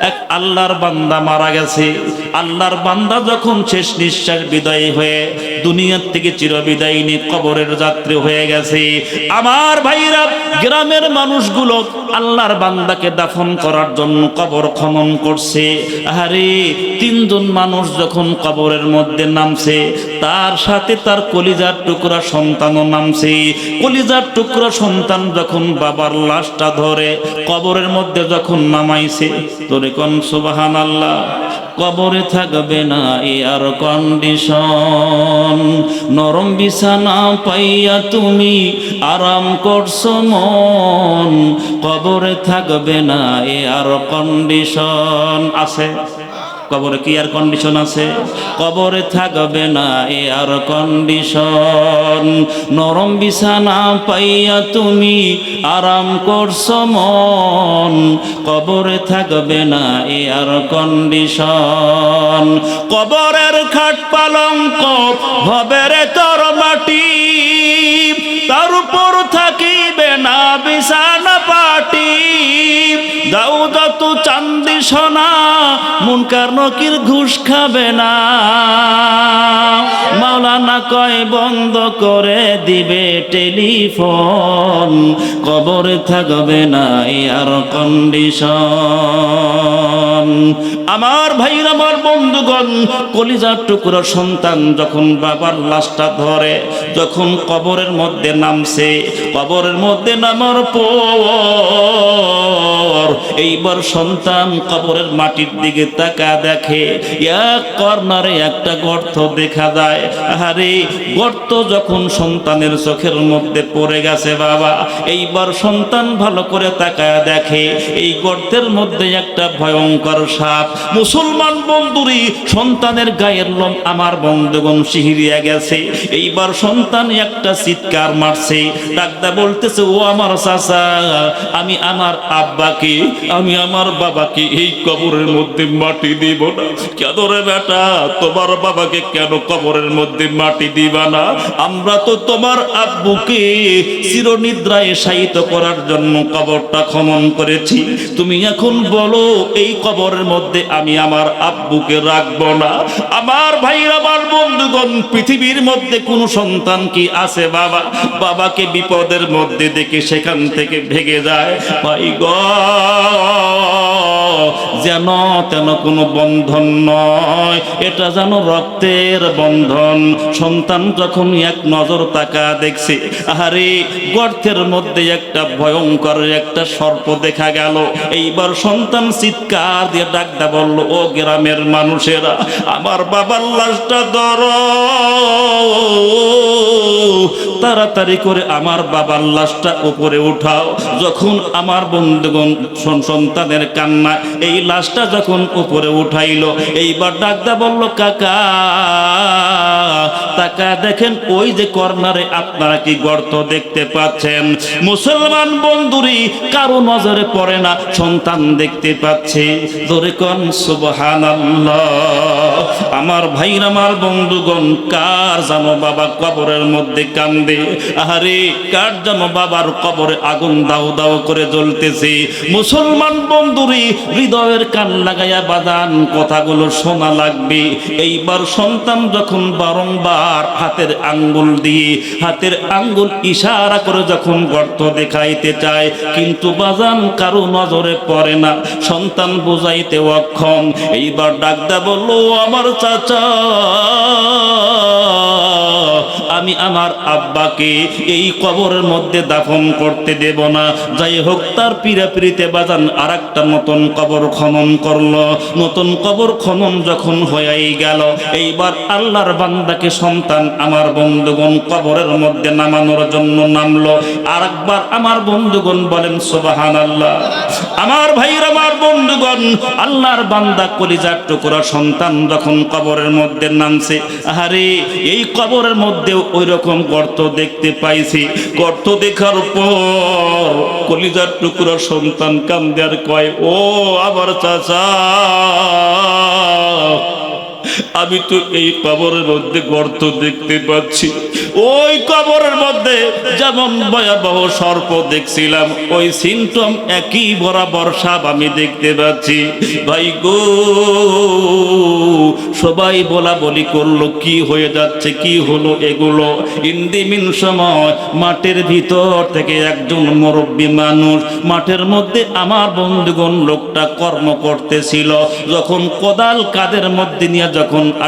এক আল্লাহর বান্দা মারা গেছে। আল্লাহর বান্দা যখন শেষ নিঃশ্বাস বিদায় হয়ে দুনিয়ার থেকে চিরবিদায় নিয়ে কবরের যাত্রী হয়ে গেছে, আমার ভাইরা, গ্রামের মানুষগুলো আল্লাহর বান্দাকে দাফন করার জন্য কবর খনন করছে। আরে তিনজন মানুষ যখন কবরের মধ্যে নামছে, তার সাথে তার কলিজার টুকরা সন্তানও নামছে। কলিজার টুকরা সন্তান যখন বাবার লাশটা ধরে কবরের মধ্যে যখন নামাইছে তোরে কোন সুবাহান আল্লাহ কবরে থাকবে না এয়ার কন্ডিশন নরম বিছানা পাইয়া তুমি আরাম করছ মন। কবরে থাকবে না এয়ার কন্ডিশন আছে? কবরে কি আর কন্ডিশন আছে? কবরে থাকবে না এয়ার কন্ডিশন নরম বিছানা পাইয়া তুমি আরাম করছ মন। কবরে থাকবে না এয়ার কন্ডিশন কবরের খাট পালঙ্ক ভবের তর মাটি। তার উপর থাকিবে না বিছানা পাটি। দাও সোনা মুনকার নকির ঘুষ খাবে না। মাওলানা কয়, বন্ধ করে দিবে টেলিফোন, কবরে থাকবে না আর কন্ডিশন আমার ভাইর আমার বন্ধুগণ, কলিজার টুকরো সন্তান যখন বাবার লাশটা ধরে, যখন কবরের মধ্যে নামছে, কবরের মধ্যে নামার পর এইবার সন্তান কবরের মাটির দিকে তাকা দেখে এক কর্নারে একটা গর্ত দেখা যায়। আরে গর্ত যখন সন্তানের চোখের মধ্যে পড়ে গেছে বাবা, এইবার সন্তান ভালো করে তাকায় দেখে, এই গর্তের মধ্যে একটা ভয়ঙ্কর সাপ। মুসলমান বন্ধুরি, সন্তানের গায়ের লোম আমার বন্ধুগণ শিহিরিয়া গেছে। এইবার সন্তান একটা চিৎকার মারছে ডাক্তার বলতেছে, ও আমার চাচা, আমি আমার আব্বাকে আমি আমার বাবাকে এই কবরের মধ্যে মাটি দিব না। কেন রে বেটা? তোমার বাবাকে কেন কবরের মধ্যে মাটি দিবা না? আমরা তো তোমার আব্বুকে চিরনিদ্রায় শায়িত করার জন্য কবরটা খনন করেছি। তুমি এখন বলো, এই কবরের মধ্যে আমি আমার আব্বুকে রাখব না? আমার ভাই আমার বন্ধুগণ, পৃথিবীর মধ্যে কোন সন্তান কি আছে বাবা? বাবাকে বিপদের মধ্যে দেখে সেখান থেকে ভেগে যায়। ভাই গ যেন তেন কোনো বন্ধন নয়, এটা যেন রক্তের বন্ধন। সন্তান যখন এক নজর তাকা দেখছে আরে গর্তের মধ্যে একটা ভয়ঙ্কর একটা সর্প দেখা গেল। এইবার সন্তান চিৎকার দিয়ে ডাকদা বলল, ও গ্রামের মানুষেরা, আমার বাবার লাশটা ধর। তাড়াতাড়ি করে আমার বাবার লাশটা উপরে উঠাও। যখন আমার বন্ধুগণ, সন- সন্তানের কান্না, এই লাশটা যখন উপরে উঠাইলো, এইবার ডাকদা বলল, কাকা তাকা দেখেন, ওই যে কর্নারে আপনারা কি গর্ত দেখতে পাচ্ছেন? মুসলমান বন্ধুরি কারও নজরে পড়ে না, সন্তান দেখতে পাচ্ছে। ধরে কন, সুবহানাল্লাহ। আমার ভাইর আমার বন্ধুগণ, কার জানো বাবা কবরের মধ্যে কান্দে আহারে, কার জানো বাবার কবরে আগুন দাও দাও করে জ্বলতেছে। মুসলমান বন্ধুরি, হৃদয়ের কান লাগাইয়া বাদান কথাগুলো শোনা লাগবে। এইবার সন্তান যখন বারংবার হাতের আঙ্গুল দিয়ে, হাতের আঙ্গুল ইশারা করে যখন গর্ত দেখাইতে চায়, কিন্তু বাজান কারও নজরে পড়ে না। সন্তান বুঝাইতে অক্ষম। এইবার ডাকদা বলল আমার চাচা আমি আমার আব্বাকে এই কবরের মধ্যে দাফন করতে দেব না। যাই হোক তার পিড়াপিড়িতে বাজান আর একটা নতুন কবর খনন করল। নতুন কবর খনন যখন হয়েই গেল, এইবার আল্লাহর বান্দাকে সন্তান আমার বন্ধুগণ কবরের মধ্যে নামানোর জন্য নামলো। আর একবার আমার বন্ধুগণ বলেন সোবাহান আল্লাহ আমার ভাইয়ের, আমার বন্ধুগণ, আল্লাহর বান্দা কলিজার টুকরা সন্তান যখন কবরের মধ্যে নামছে আরে এই কবরের মধ্যেও ওই রকম গর্ত দেখতে পাইছি। গর্ত দেখার পর কলিজার টুকরা সন্তান কান্দার কয়, ও আবার চাচা আমি তো এই কবরের মধ্যে গর্ত দেখতে পাচ্ছি। ওই কবরের মধ্যে যেমন ভয়াবহ সর্প দেখছিলাম, ওই সিমটম একই বরাবর সাপ আমি দেখতে পাচ্ছি। ভাই গো, সবাই বলা বলি করল, কি হয়ে যাচ্ছে, কি হলো এগুলো? ইন্দিমিন সময় মাঠের ভিতর থেকে একজন মুরব্বী মানুষ, মাঠের মধ্যে আমার বন্ধুগণ লোকটা কর্ম করতেছিল। যখন কোদাল কাদের মধ্যে নিয়ে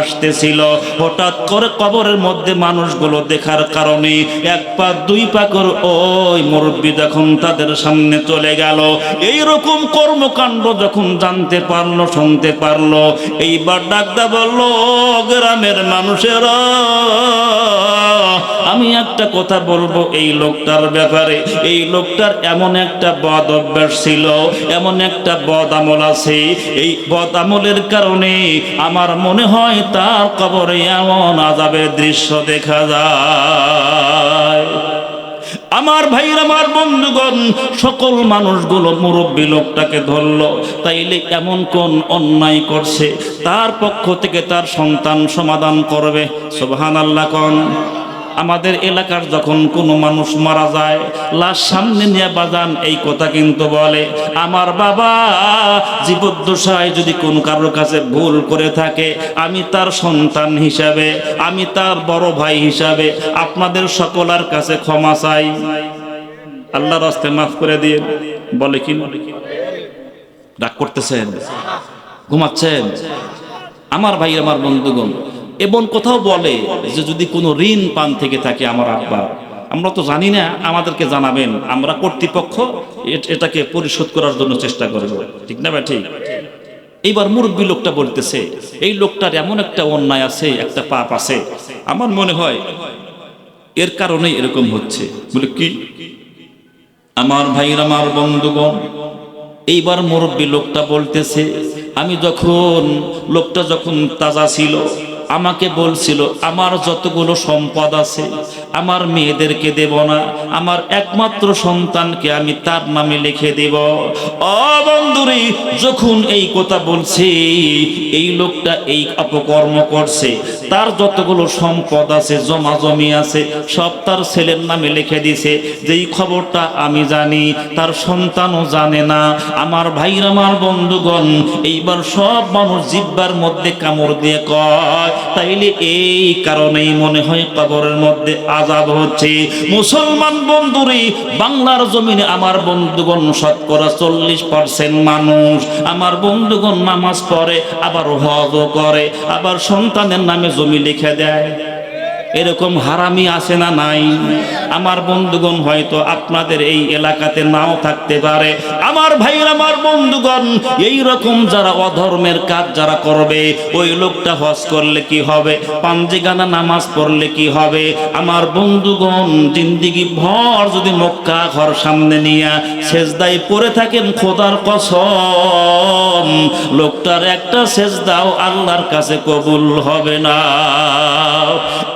আসতেছিল, হঠাৎ করে কবরের মধ্যে মানুষগুলো দেখার কারণে এক পা দুই পা করে ওই মুরব্বী যখন তাদের সামনে চলে গেল এই রকম কর্মকাণ্ড যখন জানতে পারল, শুনতে পারল, এইবার ডাকদা বলল গ্রামের মানুষেরা আমি একটা কথা বলব এই লোকটার ব্যাপারে। এই লোকটার এমন একটা বদ অভ্যাস ছিল, এমন একটা বদ আমল আছে। এই বদ আমলের কারণে আমার মনে হয় তার কবরে এমন আজাবের দৃশ্য দেখা যায়। আমার ভাইয়ের, আমার বন্ধুগণ, সকল মানুষগুলো মুরব্বী লোকটাকে ধরলো। তাইলে এমন কোন অন্যায় করছে? তার পক্ষ থেকে তার সন্তান সমাধান করবে। সোবহান আল্লাহ কন। আমাদের এলাকার যখন কোনো মানুষ মারা যায়, লাশ সামনে নিয়ে বাজান, এই কথা কিন্তু বলে। আমার বাবা জীবদ্দশায় যদি কোনো কারোর কাছে ভুল করে থাকে, আমি তার সন্তান হিসাবে, আমি তার বড় ভাই হিসাবে, আপনাদের সকলার কাছে ক্ষমা চাই। আল্লাহর রাস্তায় মাফ করে দিয়ে বলে কি? ডাক করতেছেন। ঘুমাচ্ছেন। আমার ভাই, আমার বন্ধুগণ এবং কোথাও বলে যে যদি কোনো ঋণ পান থেকে থাকে আমার আব্বা। আমরা তো জানি না, আমাদেরকে জানাবেন। আমরা কর্তৃপক্ষ এটাকে পরিশোধ করার জন্য চেষ্টা করব। ঠিক না ঠিক এইবার মুরব্বী লোকটা বলতেছে, এই লোকটার এমন একটা অন্যায় আছে, একটা পাপ আছে। আমার মনে হয় এর কারণে এরকম হচ্ছে। বলে, কি? আমার ভাইয়ের, আমার বন্ধুগণ, এইবার মুরব্বী লোকটা বলতেছে, আমি যখন, লোকটা যখন তাজা ছিল আমাকে বলছিল, আমার যতগুলো সম্পদ আছে, আমার মেয়েদেরকে দেব না, আমার একমাত্র সন্তানকে আমি তার নামে লিখে দেব। অ বন্ধুরে, যখন এই কথা বলছে, এই লোকটা এই অপকর্ম করছে। তার যতগুলো সম্পদ আছে, জমা জমি আছে, সব তার ছেলের নামে লিখে দিছে। যেই খবরটা আমি জানি, তার সন্তানও জানে না। আমার ভাইর আমার বন্ধুগণ, এইবার সব মানুষ জিব্বার মধ্যে কামড় দিয়ে কয় তাইলে এই কারণেই মনে হয় কবরের মধ্যে আজাব হচ্ছে। মুসলমান বন্ধুরে, বাংলার জমিনে আমার বন্ধুগণ শতকরা চল্লিশ পার্সেন্ট মানুষ। আমার বন্ধুগণ নামাজ পড়ে, আবার হজও করে, আবার সন্তানের নামে জমি লিখে দেয়। এরকম হারামি আছে না, নাই। আমার বন্ধুগণ হয়তো আপনাদের এই এলাকাতে নাও থাকতে পারে। আমার ভাইয়ের, আমার বন্ধুগণ এই রকম যারা অধর্মের কাজ যারা করবে, ওই লোকটা হজ করলে কি হবে? পাঞ্জিগানা নামাজ পড়লে কি হবে? আমার বন্ধুগণ, জিন্দিগি ভর যদি মক্কা ঘর সামনে নিয়ে সেজদায় পড়ে থাকেন, খোদার কসম, লোকটার একটা সেজদাও আল্লাহর কাছে কবুল হবে না।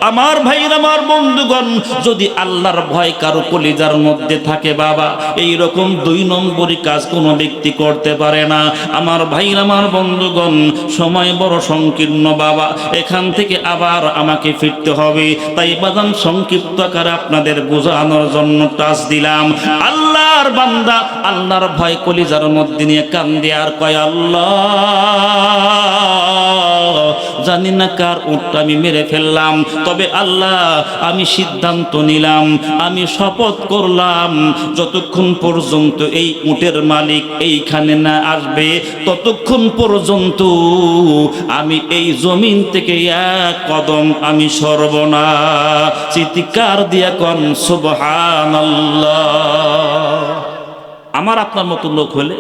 আমার ভাইয়ের, আমার বন্ধুগণ, যদি আল্লাহর ভয় কারও কলিজার মধ্যে থাকে বাবা এই রকম দুই নম্বরই কাজ কোনো ব্যক্তি করতে পারে না। আমার ভাইয়ের, আমার বন্ধুগণ, সময় বড় সংকীর্ণ বাবা, এখান থেকে আবার আমাকে ফিরতে হবে। তাই বাদাম সংক্ষিপ্ত আকারে আপনাদের বোঝানোর জন্য টাচ দিলাম। আল্লাহর বান্দা, আল্লাহর ভয় কলিজার মধ্যে নিয়ে কান্দে আর কয়, আল্লাহ! জানি না কার উটটা আমি মেরে ফেললাম, তবে আল্লাহ আমি সিদ্ধান্ত নিলাম, আমি শপথ করলাম, যতক্ষণ পর্যন্ত এই উটের মালিক এইখানে না আসবে, ততক্ষণ পর্যন্ত আমি এই জমিন থেকে এক কদম আমি সর্বনা। চিৎকার দিয়া কন সুবহান আমার আপনার মতো লোক হলে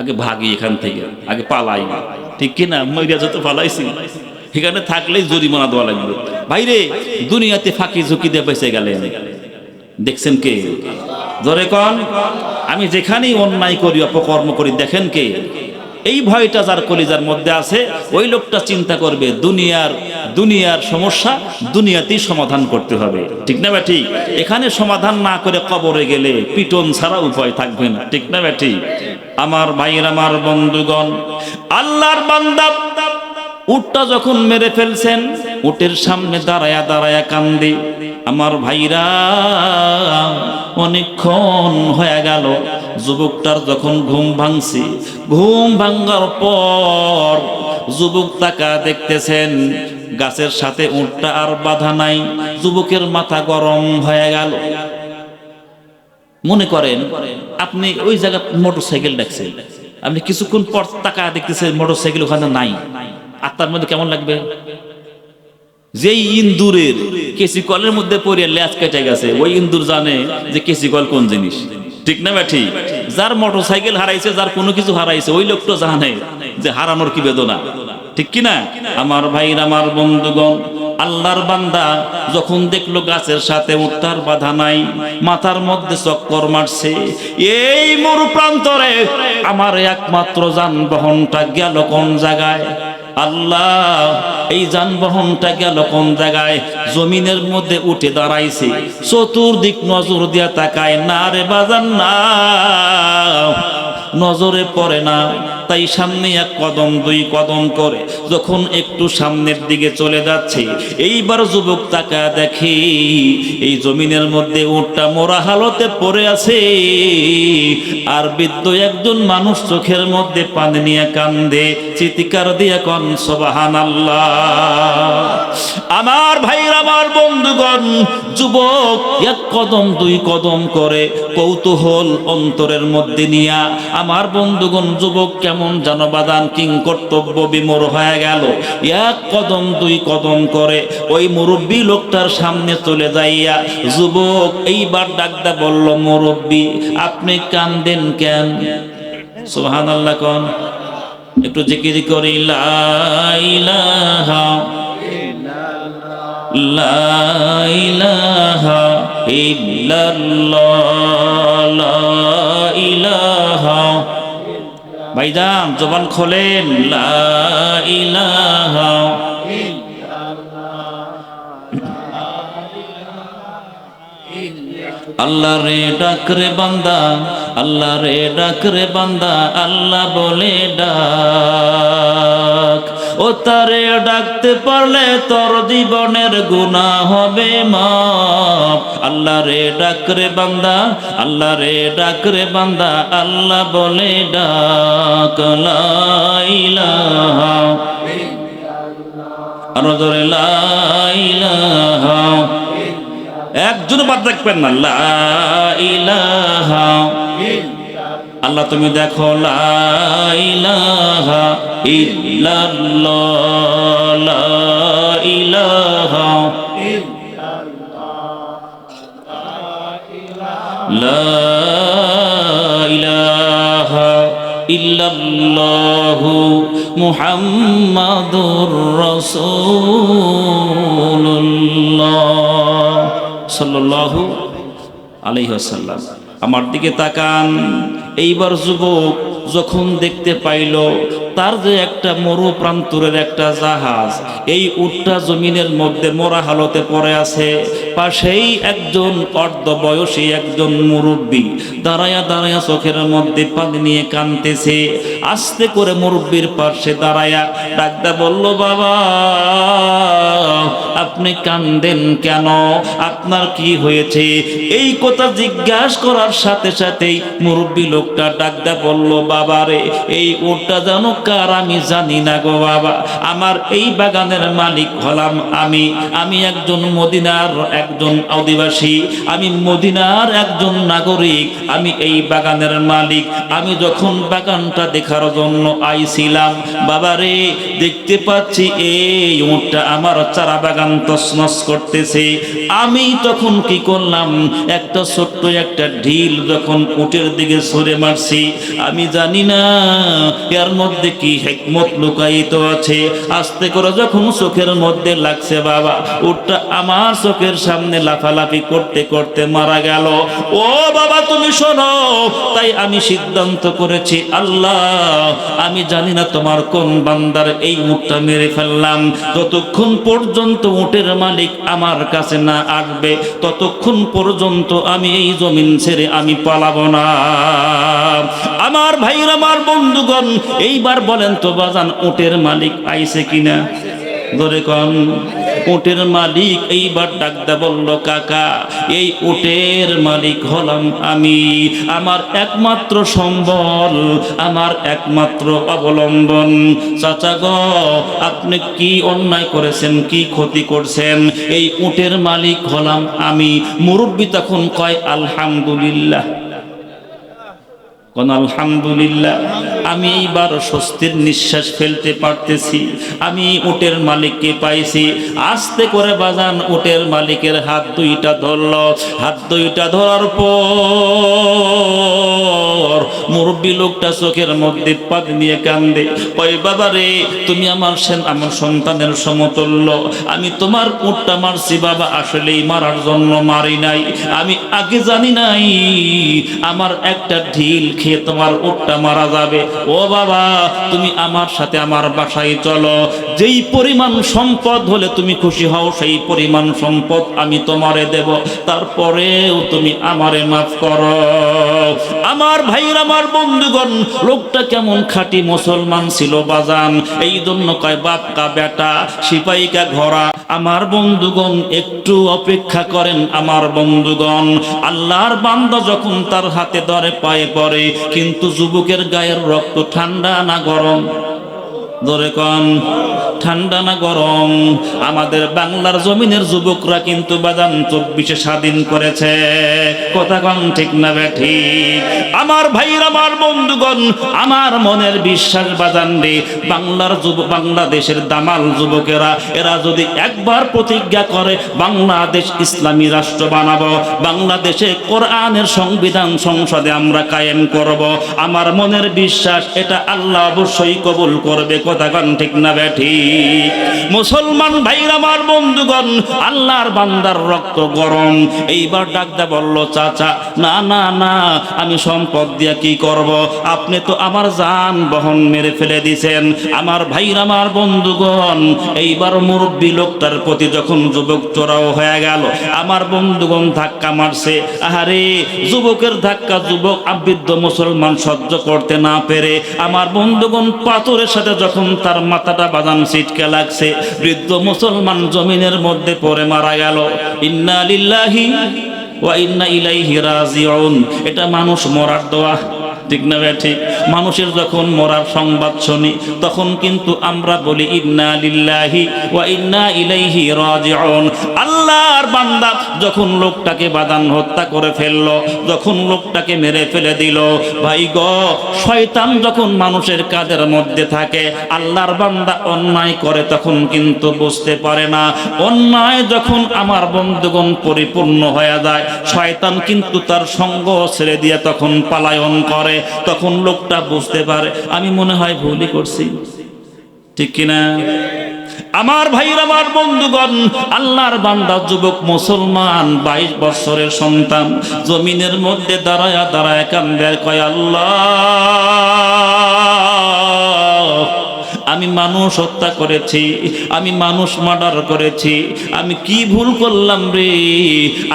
আগে ভাগি এখান থেকে, আগে পালাই। ঠিক কিনা? মরিয়া যত পালাইছি এখানে থাকলেই জরিমানা দেওয়া লাগবে। ভাইরে, দুনিয়াতে ফাঁকি ঝুঁকি দিয়ে বেঁচে গেলেন। দেখছেন কে? ধরে কন, আমি যেখানেই অন্যায় করি, অপকর্ম করি, দেখেন কে? এই ভয়টা যার কলিজার মধ্যে আছে, ওই লোকটা চিন্তা করবে, দুনিয়ার দুনিয়ার সমস্যা, দুনিয়াতেই সমাধান করতে হবে। ঠিক না ব্যাটি এখানে সমাধান না করে কবরে গেলে পিটন ছাড়া উপায় থাকবে না। ঠিক না ব্যাটি আমার ভাইয়ের, আমার বন্ধুগণ, আল্লাহর বান্দা উটটা যখন মেরে ফেলছেন, উটের সামনে দাঁড়ায়া দাঁড়ায়া কান্দে। আমার ভাইরা, অনেকক্ষণ হয়ে গেল। যুবকটার যখন ঘুম ভাঙছি, ঘুম ভাঙ্গার পর যুবক তাকা দেখতেছেন, গাছের সাথে উঠটা আর বাধা নাই, যুবকের মাথা গরম হয়ে গেল। মনে করেন, আপনি ওই জায়গা মোটর সাইকেল ডাকছেন আপনি কিছুক্ষণ পর তাকা দেখতেছেন মোটর সাইকেল ওখানে নাই। আত্মার মধ্যে কেমন লাগবে? যেই ইন্দুরের কেসি কলের মধ্যে পড়ে ল্যাচ কেটে গেছে, ওই ইন্দুর জানে যে কেসি কল কোন জিনিস। ঠিক না ব্যাঠি? যার মোটর সাইকেল হারাইছে, যার কোনো কিছু হারাইছে, ওই লোকটা জানে যে হারানোর কি বেদনা। ঠিক কি না আমার ভাইর, আমার বন্ধুগণ, আল্লাহর বান্দা যখন দেখল গাছের সাথে উত্তার বাধা নাই, মাথার মধ্যে চক্কর মারছে, এই মরু প্রান্তরে আমার একমাত্র যানবাহনটা গেল কোন জায়গায়? আল্লাহ, এই যানবাহনটা গেল কোন জায়গায়? জমিনের মধ্যে উঠে দাঁড়াইছে। চতুর্দিক নজর দিয়া তাকায়, না রে বাজান, না। নজরে পড়ে না। তাই সামনে এক কদম, দুই কদম করে যখন একটু সামনের দিকে চলে যাচ্ছে, এইবার যুবক তাকা দেখে, এই জমিনের মধ্যে উটটা মোরা হালতে পড়ে আছে। আর বৃদ্ধ একজন মানুষ চোখের মধ্যে পানি নিয়ে কান্দে, চিৎকার দিয়ে কন সবাহান আমার ভাই আমার বন্ধুগণ, যুবক এক কদম, দুই কদম করে কৌতূহল অন্তরের মধ্যে নিয়া আমার বন্ধুগণ, যুবক কেমন জানবাদান কিং কর্তব্য বিমোর হয়ে গেল। এক কদম, দুই কদম করে ওই মুরব্বী লোকটার সামনে চলে যাইয়া, যুবক, এইবার ডাকদা বলল, মুরব্বী, আপনি কান্দেন কেন? সোহান আল্লাহ কন। একটু জিকির করি লাইলাহা লাইলাহা ইল্লাল্লাহ। ভাইজান জবান খোলেন আল্লাহ রে ডাক রে বান্দা, আল্লাহ রে ডাক রে বান্দা, আল্লাহ বলে ডাক। ও তারে ডাকতে পারলে তোর জীবনের গুণা হবে মাপ আল্লাহ রে ডাক রে বান্দা, আল্লাহ রে ডাক রে বান্দা, আল্লাহ বলে ডাক লাইলাহা আরও ধরে লাইলাহা একজন বাদ রাখবেন না, লা ইলাহা। আল্লাহ তুমি দেখো, লা ইলাহা ইল্লাল্লাহ, লা ইলাহা লা ইলাহা ইল্লাল্লাহু মুহাম্মাদুর সাল্লাল্লাহু আলাইহি ওয়াসাল্লাম। আমার দিকে তাকান। এইবার যুবক যখন দেখতে পাইল, তার যে একটা মরু প্রান্তরের একটা জাহাজ, এই উটটা জমিনের মধ্যে মরা হালতে পড়ে আছে। পাশেই একজন অর্ধ বয়সী একজন মুরব্বী দাঁড়ায়া দাঁড়ায়া চোখের মধ্যে পানি নিয়ে কানতেছে আস্তে করে মুরব্বীর পাশে দাঁড়ায়া ডাকদা বলল, বাবা আপনি কান্দেন কেন? আপনার কি হয়েছে? এই কথা জিজ্ঞাসা করার সাথে সাথেই মুরব্বী লোকটা ডাকদা বলল বাবা রে এই ওটা জানো কার? আমি জানি না গো বাবা। আমার এই বাগানের মালিক হলাম আমি। আমি একজন মদিনার একজন অধিবাসী আমি মদিনার একজন নাগরিক। আমি এই বাগানের মালিক। আমি যখন বাগানটা দেখার জন্য আইছিলাম বাবা রে দেখতে পাচ্ছি এই উঁটটা আমার চারা বাগান তসমস করতেছে। আমি তখন কি করলাম? একটা ছোট্ট একটা ঢিল যখন উটের দিকে সরে মারছি, আমি জানি না এর মধ্যে কি হেকমত লুকায়িত আছে। আস্তে করে যখন চোখের মধ্যে লাগছে, বাবা, উটটা আমার চোখের সামনে লাফালাফি করতে করতে মারা গেল। ও বাবা, তুমি শোনো, তাই আমি সিদ্ধান্ত করেছি, আল্লাহ, আমি জানি না তোমার কোন বান্দার এই মুখটা মেরে ফেললাম। যতক্ষণ পর্যন্ত উটের মালিক আমার কাছে না আসবে, ততক্ষণ পর্যন্ত আমি এই জমিন ছেড়ে আমি পালাবো না। আমার ভাইরা আমার বন্ধুগণ, এইবার বলেন তো বাজান ওটের মালিক আইছে কিনা? ধরে কন। উটের মালিক এইবার ডাকদা বলল, কাকা, এই উটের মালিক হলাম আমি। আমার একমাত্র সম্বল, আমার একমাত্র অবলম্বন। চাচা গ, আপনি কি অন্যায় করেছেন, কি ক্ষতি করছেন? এই উটের মালিক হলাম আমি। মুরব্বী তখন কয়, আলহামদুলিল্লাহ। কোন, আলহামদুলিল্লাহ। আমি এইবার স্বস্তির নিঃশ্বাস ফেলতে পারতেছি। আমি উটের মালিককে পাইছি। আস্তে করে বাজান, উটের মালিকের হাত দুইটা ধরল। হাত দুইটা ধরার পর মুরব্বী লোকটা চোখের মধ্যে পাদ নিয়ে কান্দে। ওই বাবা রে তুমি আমার সেন, আমার সন্তানের সমতুল্য। আমি তোমার উটটা মারছি বাবা, আসলেই মারার জন্য মারি নাই। আমি আগে জানি নাই, আমার একটা ঢিল খেয়ে তোমার উটটা মারা যাবে। ও বাবা, তুমি আমার সাথে আমার বাসায় চলো। যেই পরিমাণ সম্পদ হলে তুমি খুশি হও, সেই পরিমাণ সম্পদ আমি তোমারে দেব। তারপরেও তুমি আমারে মাফ করো। আমার ভাইর আমার বন্ধুগণ, লোকটা কেমন খাঁটি মুসলমান ছিল বাজান। এই জন্য কয়, বাপকা বেটা, সিপাইকা ঘোড়া। আমার বন্ধুগণ, একটু অপেক্ষা করেন আমার বন্ধুগণ। আল্লাহর বান্দা যখন তার হাতে ধরে পায়ে পড়ে, কিন্তু যুবকের গায়ের রক্ত ঠান্ডা না গরম? ধরে কন। ঠান্ডা না গরম? আমাদের বাংলার জমিনের যুবকরা কিন্তু বাদাম চব্বিশে স্বাধীন করেছে। কথা কন ঠিক না ব্যাঠি? আমার ভাইর আমার বন্ধুগণ, আমার মনের বিশ্বাস বাজান রে, বাংলার যুব, বাংলাদেশের দামাল যুবকেরা, এরা যদি একবার প্রতিজ্ঞা করে, বাংলাদেশ ইসলামী রাষ্ট্র বানাবো, বাংলাদেশে কোরআনের সংবিধান সংসদে আমরা কায়েম করব। আমার মনের বিশ্বাস, এটা আল্লাহ অবশ্যই কবুল করবে। কথা কন ঠিক না ব্যাঠি? মুসলমান ভাইরা, আমার বন্ধুগণ, আল্লাহর বান্দার রক্ত গরম। এইবার ডাকদা বলল, চাচা, না না না, আমি সম্পদ দিয়া কি করব? আপনি তো আমার জান বহন মেরে ফেলে দিছেন। আমার ভাইরা, আমার বন্ধুগণ, এইবার মুরব্বী লোকটার প্রতি যখন যুবক চোরাও হয়ে গেল, আমার বন্ধুগণ ধাক্কা মারছে। আহারে, যুবকের ধাক্কা যুবক আবৃদ্ধ মুসলমান সহ্য করতে না পেরে, আমার বন্ধুগণ পাথরের সাথে যখন তার মাথাটা বাদাম সিটকে লাগছে। বৃদ্ধ মুসলমান জমিনের মধ্যে পরে মারা গেল। ইন্না লিল্লাহি ওয়া ইন্না ইলাইহি রাজিউন। এটা মানুষ মরার দোয়া। ঠিক না ঠিক? মানুষের যখন মরার সংবাদ শুনি, তখন কিন্তু আমরা বলি, ইন্না লিল্লাহি ওয়া ইন্না ইলাইহি রাজিউন। আল্লাহর বান্দা যখন লোকটাকে বাদান হত্যা করে ফেলল, যখন লোকটাকে মেরে ফেলে দিল, ভাই গ, শয়তান যখন মানুষের কাদের মধ্যে থাকে, আল্লাহর বান্দা অন্যায় করে তখন কিন্তু বুঝতে পারে না। অন্যায় যখন আমার বন্ধুগণ পরিপূর্ণ হয়ে যায়, শয়তান কিন্তু তার সঙ্গ ছেড়ে দিয়ে তখন পালায়ন করে। তখন লোকটা বুঝতে পারে, আমি মনে হয় ভুলই করছি। ঠিক কিনা? আমার ভাইয়ের, আমার বন্ধুগণ, আল্লাহর বান্দা, যুবক, মুসলমান, বাইশ বছরের সন্তান, জমিনের মধ্যে দাঁড়ায় দাঁড়ায় কান্দে কয়, আল্লাহ! আমি মানুষ হত্যা করেছি, আমি মানুষ মার্ডার করেছি, আমি কি ভুল করলাম রে?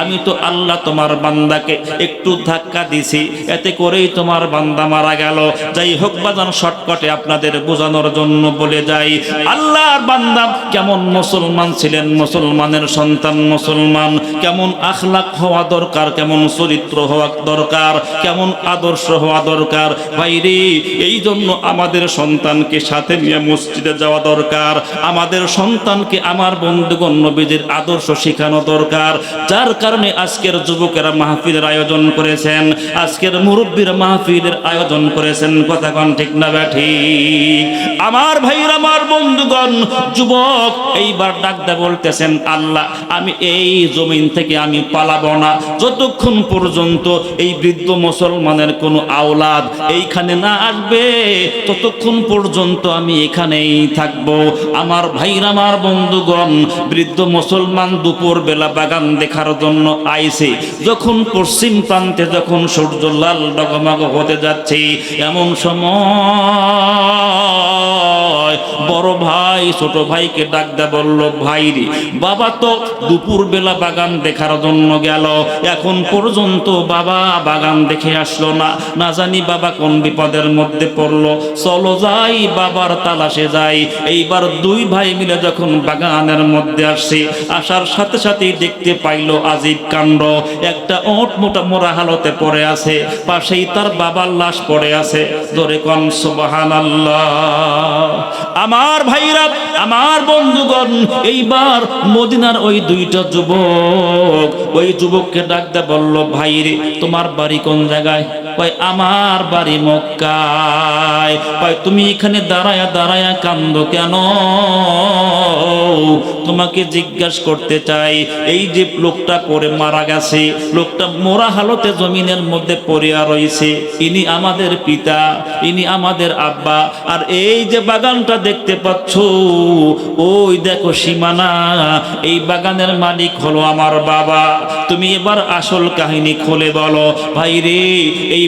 আমি তো আল্লাহ তোমার বান্দাকে একটু ধাক্কা দিছি, এতে করেই তোমার বান্দা মারা গেল। যাই হোক, বাজান শর্টকটে আপনাদের বোঝানোর জন্য বলে যাই, আল্লাহর বান্দা কেমন মুসলমান ছিলেন? মুসলমানের সন্তান মুসলমান। কেমন আখলাক হওয়া দরকার? কেমন চরিত্র হওয়া দরকার? কেমন আদর্শ হওয়া দরকার? বাইরে এই জন্য আমাদের সন্তানকে সাথে নিয়ে মসজিদে যাওয়া দরকার। আমাদের সন্তানকে আমার বন্ধুগণ নবীদের আদর্শ শেখানো দরকার। যার কারণে আজকের যুবকেরা মাহফিলের আয়োজন করেছেন। আজকের মুরব্বীর মাহফিলের আয়োজন করেছেন। কথা কন ঠিক না ব্যাঠি আমার ভাইয়ের, আমার বন্ধুগণ, যুবক, এইবার ডাকতে বলতেছেন, আল্লাহ, আমি এই জমিন থেকে আমি পালাবো না। যতক্ষণ পর্যন্ত এই বৃদ্ধ মুসলমানের কোনো আওলাদ এইখানে না আসবে, ততক্ষণ পর্যন্ত আমি এখানেই থাকব। আমার ভাইর, আমার বন্ধুগণ, বৃদ্ধ মুসলমান দুপুর বেলা বাগান দেখার জন্য আইছে। যখন পশ্চিম প্রান্তে যখন সূর্য লাল ডগমগ হতে যাচ্ছে, এমন সময় বড় ছোট ভাইকে ডাক দে বলল, ভাই রে, বাবা তো দুপুর বেলা বাগান দেখার জন্য গেল। এখন পর্যন্ত বাবা বাগান দেখে আসলো না। না জানি বাবা কোন বিপদের মধ্যে পড়ল। চলো যাই, বাবার তালাশে যাই। এইবার দুই ভাই মিলে যখন বাগানের মধ্যে আসছে আসার সাথে সাথেই দেখতে পাইলো আজিব কাণ্ড। একটা ওট মোটা মোরা হালতে পড়ে আছে, পাশেই তার বাবার লাশ পড়ে আছে। ধরে কন সুবাহান আমার ভাইরা আমার বন্ধুগণ, এইবার মদিনার ওই দুইটা যুবক, ওই যুবককে ডাক দে বলল ভাইরে তোমার বাড়ি কোন জায়গায়? কয়, আমার বাড়ি মক্কায়। কয়, তুমি এখানে দাঁড়ায়া দাঁড়ায়া কান্দ কেন? তোমাকে জিজ্ঞাসা করতে চাই, এই যে লোকটা পরে মারা গেছে, লোকটা মোরা হালতে জমিনের মধ্যে পড়িয়া রয়েছে, ইনি আমাদের পিতা, ইনি আমাদের আব্বা, আর এই যে বাগানটা দেখতে পাচ্ছ, ওই দেখো সীমানা, এই বাগানের মালিক হলো আমার বাবা। তুমি এবার আসল কাহিনী খুলে বলো ভাই রে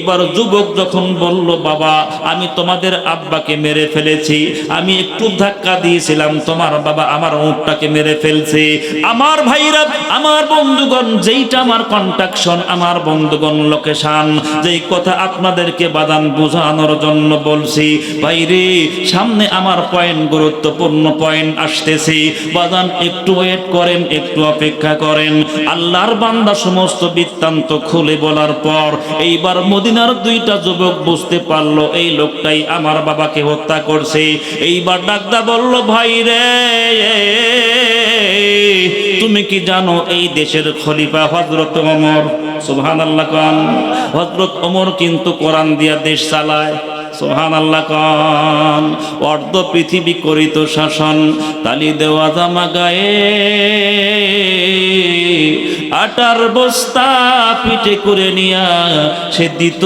এইবার যুবক যখন বলল, বাবা, আমি তোমাদের আব্বাকে মেরে ফেলেছি। আমি একটু ধাক্কা দিয়েছিলাম। তোমার বাবা আমার উঁটটাকে মেরে ফেলছে। আমার ভাইরা, আমার বন্ধুগণ, যেইটা আমার কন্ট্রাকশন, আমার বন্ধুগণ লোকেশন। যেই কথা আপনাদেরকে বাদান বোঝানোর জন্য বলছি ভাইরে সামনে আমার পয়েন্ট, গুরুত্বপূর্ণ পয়েন্ট আসতেছে। বাদান, একটু ওয়েট করেন, একটু অপেক্ষা করেন। আল্লাহর বান্দা সমস্ত বৃত্তান্ত খুলে বলার পর, এইবার মদিনার দুইটা যুবক বুঝতে পারল, এই লোকটাই আমার বাবাকে হত্যা করছে। এইবার ডাক্তার বলল, ভাই রে, তুমি কি জানো এই দেশের খলিফা হজরত অমর সুবহান আল্লাহ হজরত অমর কিন্তু কোরআন দিয়া দেশ চালায়। আল্লাহ অর্ধ পৃথিবী করিত শাসন তালি দেওয়া জামা গায়ে। আটার বস্তা পিঠে করে নিয়া সে দিত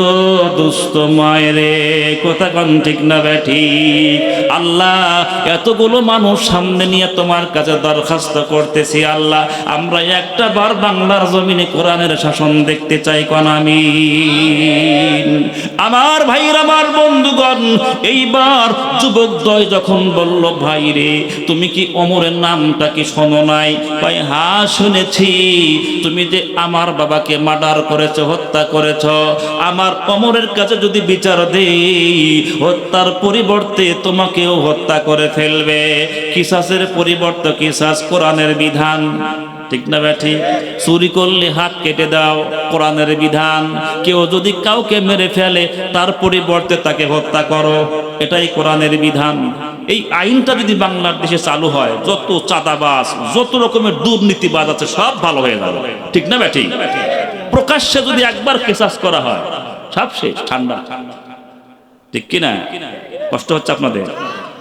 দুস্থ মায়েরে। কথা কন ঠিক না ব্যাঠি আল্লাহ, এতগুলো মানুষ সামনে নিয়ে তোমার কাছে দরখাস্ত করতেছি আল্লাহ। আমরা একটা বার বাংলার জমিনে কোরআনের শাসন দেখতে চাই কন আমি আমার ভাইর আমার বন্ধুগণ, এইবার যুবক দয় যখন বলল, ভাই রে, তুমি কি অমরের নামটা কি শোনো নাই? ভাই হা শুনেছি। তুমি যে আমার বাবাকে মার্ডার করেছ, হত্যা করেছ, আমার অমরের কাছে যদি বিচার দেই, হত্যার পরিবর্তে তোমাকেও হত্যা করে ফেলবে। কিসাসের পরিবর্তে কিসাস কোরআনের বিধান। ঠিক না ব্যাঠি? চুরি করলে হাত কেটে দাও, কোরআনের বিধান। কেউ যদি কাউকে মেরে ফেলে, তার পরিবর্তে তাকে হত্যা করো। এটাই কোরআনের বিধান। এই আইনটা যদি বাংলার দেশে চালু হয়, যত চাঁদাবাজ, যত রকমের দুর্নীতিবাজ আছে, সব ভালো হয়ে যাবে। ঠিক না ব্যাঠি? প্রকাশ্যে যদি একবার কেসাস করা হয়, সব শেষ, ঠান্ডা। ঠিক কিনা? কষ্ট হচ্ছে আপনাদের?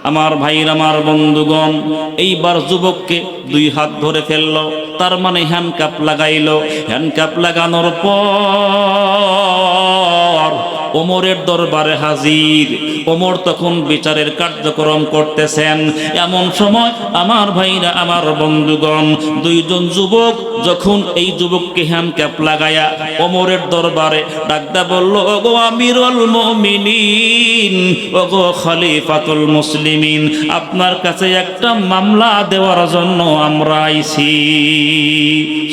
আমার ভাইয়ের আমার বন্ধুগণ, এইবার যুবককে দুই হাত ধরে ফেলল, তার মানে হ্যান্ডকাপ লাগাইলো। হ্যান্ডকাপ লাগানোর পর ওমরের দরবারে হাজির। ওমর তখন বিচারের কার্যক্রম করতেছেন। এমন সময় আমার ভাইরা, আমার বন্ধুগণ, দুইজন যুবক যখন এই যুবককে হ্যান্ডক্যাপ লাগায়া অমরের দরবারে ডাকদা বলল, ওগো আমিরুল মুমিনিন, ওগো খলিফাতুল মুসলিমিন, আপনার কাছে একটা মামলা দেওয়ার জন্য আমরা আইছি।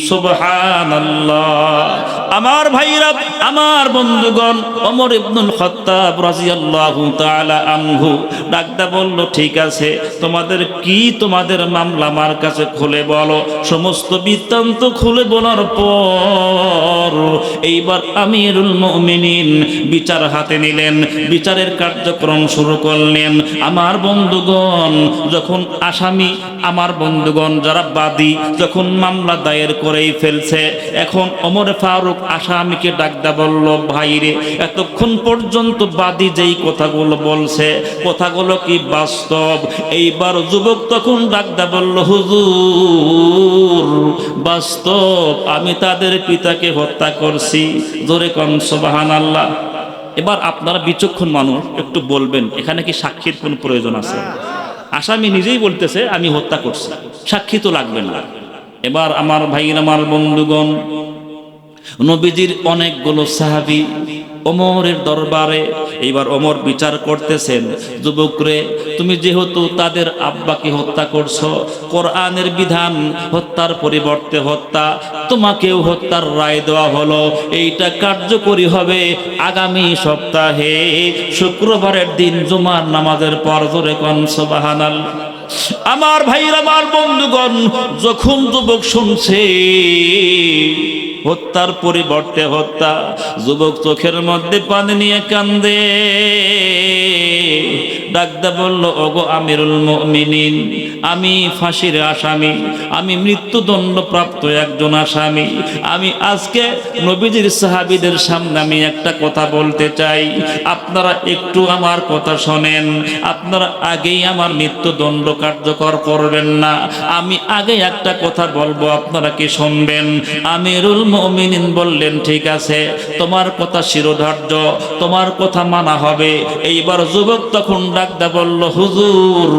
সুবহানাল্লাহ। আমার ভাইরা, আমার বন্ধুগণ, ওমর ইবনুল খাত্তাব রাদিয়াল্লাহু তাআলা আনহু, ডাকদা বলল, ঠিক আছে, তোমাদের কি তোমাদের মামলা আমার কাছে খুলে বলো? সমস্ত বৃত্তান্ত খুলে বলার পর এইবার আমিরুল মুমিনিন বিচার হাতে নিলেন, বিচারের কার্যক্রম শুরু করলেন। আমার বন্ধুগণ, যখন আসামি, আমার বন্ধুগণ যারা বাদী, যখন মামলা দায়ের করেই ফেলছে, এখন ওমর ফারুক আসামিকে ডাকদা বলল ভাইরে এতক্ষণ পর্যন্ত বাদী যেই কথাগুলো বলছে, কথাগুলো কি বাস্তব? এইবার যুবক তখন ডাকদা বলল, হুজুর, বাস্তব, আমি তাদের পিতাকে হত্যা করছি। জোরে কন সোবাহান আল্লাহ এবার আপনারা বিচক্ষণ মানুষ, একটু বলবেন, এখানে কি সাক্ষীর কোন প্রয়োজন আছে? আসামি নিজেই বলতেছে, আমি হত্যা করছি। সাক্ষী তো লাগবে না। এবার আমার ভাই আমার বন্ধুগণ নবীজির অনেকগুলো সাহাবি ওমরের দরবারে এইবার ওমর বিচার করতেছেন, যুবকরে, তুমি যেহেতু তাদের আব্বাকে হত্যা করছ, কোরআনের বিধান হত্যার পরিবর্তে হত্যা, তোমাকেও হত্যার রায় দেওয়া হলো, এইটা কার্যকরী হবে আগামী সপ্তাহে, শুক্রবারের দিন জুমার নামাজের পর জোরে কন, সুবহানাল। আমার ভাইরা আমার বন্ধুগণ, যখন যুবক শুনছে হত্যার পরিবর্তে হত্যা। যুবক চোখের মধ্যে পানি নিয়ে কান্দে। ডাকদা বলল ওগো আমিরুল মুমিনিন আমি ফাঁসির আসামি, আমি মৃত্যুদণ্ড প্রাপ্ত একজন আসামি। আমি আজকে নবীজির সাহাবীদের সামনে আমি একটা কথা বলতে চাই। আপনারা একটু আমার কথা শোনেন। আপনারা আগেই আমার মৃত্যুদণ্ড কার্যকর করবেন না। আমি আগে একটা কথা বলব, আপনারা কি শুনবেন? আমিরুল মুমিনিন বললেন, ঠিক আছে, তোমার কথা শিরোধার্য, তোমার কথা মানা হবে। এইবার যুবক তখন ডাকদা বলল, হুজুর,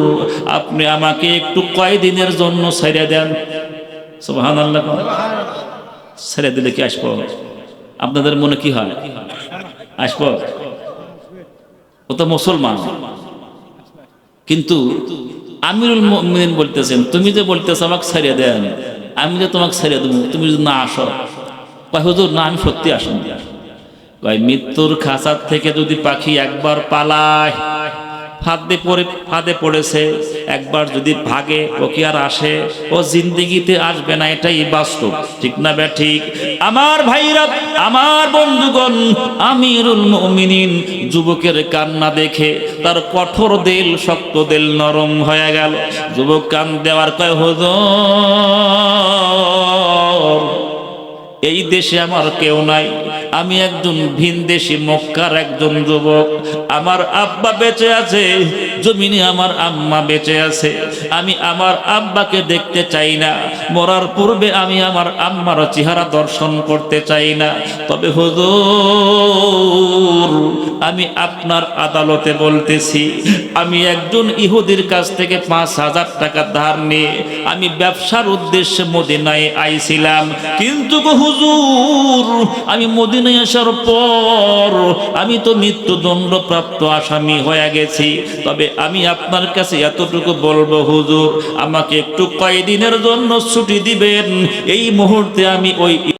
আপনি আমাকে একটু কয়দিনের জন্য ছেড়ে দেন। সুবহান আল্লাহ ছেড়ে দিলে কি আসব? আপনাদের মনে কি হয়? আসব? ও তো মুসলমান। কিন্তু আমিরুল মুমিনিন বলতেছেন, তুমি যে বলতেছো আমাকে ছেড়ে দেন, আমি যে তোমাকে ছেড়ে দেবো, তুমি যদি না আসো। কয়, হুজুর, না, আমি সত্যি আসুন। কয়, মৃত্যুর খাঁচার থেকে যদি পাখি একবার পালায় ফাঁদে পড়ে ফাঁদে পড়েছে। একবার যদি ভাগে, ও কি আর আসে? ও জিন্দিগিতে আসবে না, এটাই বাস্তব। ঠিক না বে ঠিক? আমার ভাইরা, আমার বন্ধুগণ, আমিরুল মুমিনিন, যুবকের কান্না দেখে তার কঠোর দেল, শক্ত দেল নরম হয়ে গেল। যুবক কান দেওয়ার কয়, হুজুর এই দেশে আমার কেউ নাই। আমি একজন ভিন দেশি মক্কার একজন যুবক। আমার আব্বা বেঁচে আছে, জমিনে আমার আম্মা বেঁচে আছে। আমি আমার আব্বাকে দেখতে চাই না। মরার পূর্বে আমি আমার আম্মার চেহারা দর্শন করতে চাই না। তবে হুজুর, আমি আপনার আদালতে বলতেছি, আমি একজন ইহুদির কাছ থেকে পাঁচ হাজার টাকা ধার নিয়ে, আমি ব্যবসার উদ্দেশ্যে মদিনায় আইছিলাম। কিন্তু গো হুজুর, আমি মদিনায় আসার পর আমি তো মৃত্যুদণ্ড প্রাপ্ত আসামি হয়ে গেছি। তবে আমি আপনার কাছে এতটুকু বলব হুজুর, আমাকে একটু কয়দিনের জন্য ছুটি দিবেন। এই মুহূর্তে আমি ওই